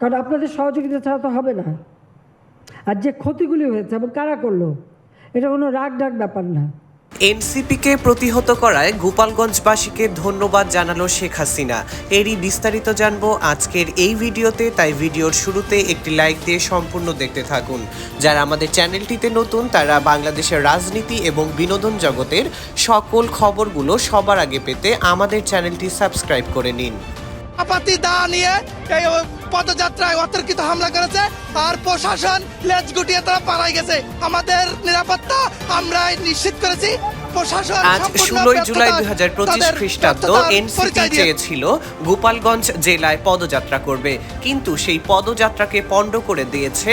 কারণ আপনাদের সহযোগিতা ছাড়া তো হবে না। আর যে ক্ষতিগুলি হয়েছে এবং কারা করল, এটা কোনো রাগ ডাক ব্যাপার না। এনসিপিকে প্রতিহত করায় গোপালগঞ্জবাসীকে ধন্যবাদ জানালো শেখ হাসিনা। এরই বিস্তারিত জানব আজকের এই ভিডিওতে, তাই ভিডিওর শুরুতে একটি লাইক দিয়ে সম্পূর্ণ দেখতে থাকুন। যারা আমাদের চ্যানেলটিতে নতুন, তারা বাংলাদেশের রাজনীতি এবং বিনোদন জগতের সকল খবরগুলো সবার আগে পেতে আমাদের চ্যানেলটি সাবস্ক্রাইব করে নিন। আপাতি দা নিয়ে এই পদযাত্রায় অতর্কিত হামলা করেছে আর প্রশাসন লেজ গুটিয়ে তারা পালাই গেছে। আমাদের নিরাপত্তা আমরা নিশ্চিত করেছি। প্রশাসন আজ ষোলোই জুলাই দুই হাজার পঁচিশ খ্রিস্টাব্দ এনসিপি চেয়েছিল গোপালগঞ্জ জেলায় পদযাত্রা করবে। কিন্তু সেই পদযাত্রাকে পণ্ড করে দিয়েছে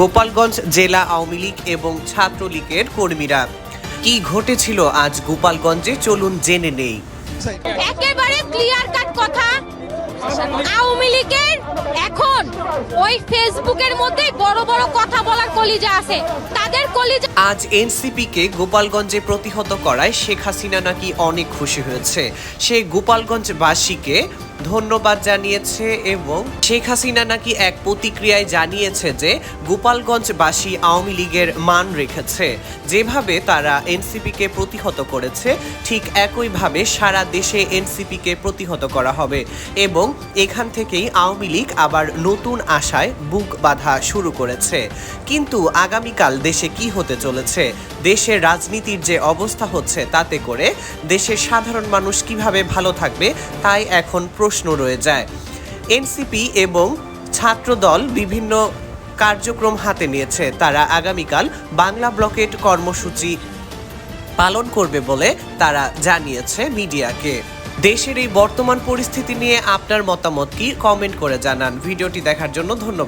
গোপালগঞ্জ জেলা আওয়ামী লীগ এবং ছাত্রলীগের কর্মীরা। কি ঘটেছিল আজ গোপালগঞ্জে? চলুন জেনে নেই। আওয়ামী লীগের এখন ওই ফেসবুকের মধ্যে বড় বড় কথা বলার কলিজা আছে। তাদের কলিজা আজ এনসিপি কে গোপালগঞ্জে প্রতিহত করায় শেখ হাসিনা নাকি অনেক খুশি হয়েছে। সে গোপালগঞ্জবাসীকে ধন্যবাদ জানিয়েছে এবং শেখ হাসিনা নাকি এক প্রতিক্রিয়ায় জানিয়েছে যে গোপালগঞ্জবাসী আওয়ামী লীগের মান রেখেছে। যেভাবে তারা এনসিপিকে প্রতিহত করেছে, ঠিক একইভাবে সারা দেশে এনসিপিকে প্রতিহত করা হবে এবং এখান থেকেই আওয়ামী লীগ আবার নতুন আশায় বুক বাঁধা শুরু করেছে। কিন্তু আগামীকাল দেশে কি হতে চলেছে? দেশের রাজনীতির যে অবস্থা হচ্ছে তাতে করে দেশের সাধারণ মানুষ কীভাবে ভালো থাকবে, তাই এখন প্রশ্ন রয়ে যায়। এনসিপি এবং ছাত্রদল বিভিন্ন কার্যক্রম হাতে নিয়েছে। তারা আগামীকাল বাংলা ব্লকেট কর্মসূচি পালন করবে বলে তারা জানিয়েছে মিডিয়াকে। দেশের এই বর্তমান পরিস্থিতি নিয়ে আপনার মতামত কি? কমেন্ট করে জানান। ভিডিওটি দেখার জন্য ধন্যবাদ।